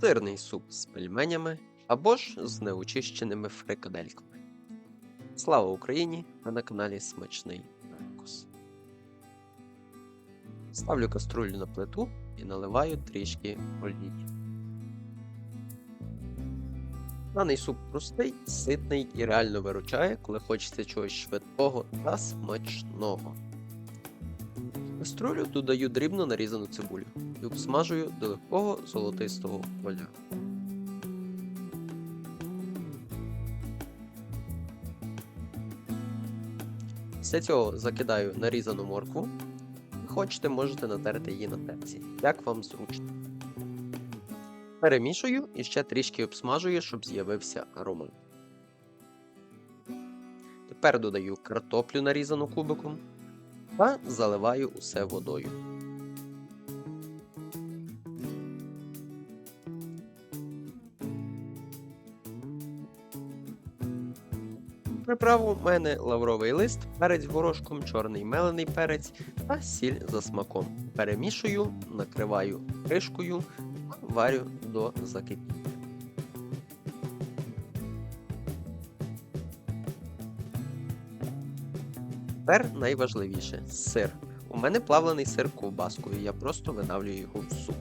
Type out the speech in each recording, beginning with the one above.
сирний суп з пельменями або ж з неочищеними фрикадельками. Слава Україні! Ви на каналі Смачний Перекус. Ставлю каструлю на плиту і наливаю трішки олії. Даний суп простий, ситний і реально виручає, коли хочеться чогось швидкого та смачного. В каструлю додаю дрібно нарізану цибулю і обсмажую до легкого золотистого кольору. Після цього закидаю нарізану моркву. Хочете, можете натерти її на терці, як вам зручно. Перемішую і ще трішки обсмажую, щоб з'явився аромат. Тепер додаю картоплю нарізану кубиком та заливаю усе водою. Приправу в мене лавровий лист, перець горошком, чорний мелений перець та сіль за смаком. Перемішую, накриваю кришкою, варю до закипіння. Тепер найважливіше сир. У мене плавлений сир ковбаскою, я просто видавлюю його в суп.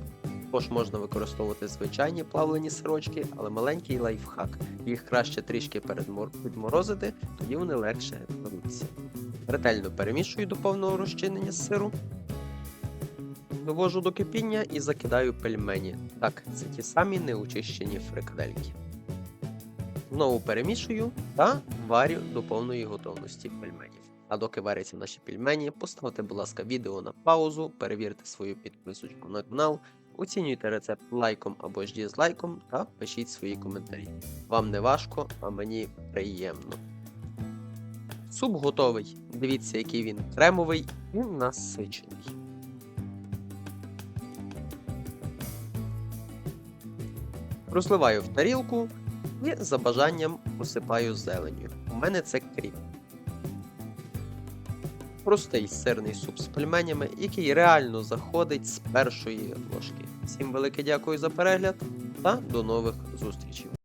Також можна використовувати звичайні плавлені сирочки, але маленький лайфхак. Їх краще трішки підморозити, тоді вони легше беруться. Ретельно перемішую до повного розчинення сиру. Довожу до кипіння і закидаю пельмені. Так, це ті самі неочищені фрикадельки. Знову перемішую та варю до повної готовності пельменів. А доки варяться наші пельмені, поставте, будь ласка, відео на паузу, перевірте свою підписочку на канал, оцінюйте рецепт лайком або ж дізлайком та пишіть свої коментарі. Вам не важко, а мені приємно. Суп готовий. Дивіться, який він кремовий і насичений. Розливаю в тарілку і за бажанням посипаю зеленню. У мене це кріп. Простий сирний суп з пельменями, який реально заходить з першої ложки. Всім велике дякую за перегляд та до нових зустрічей.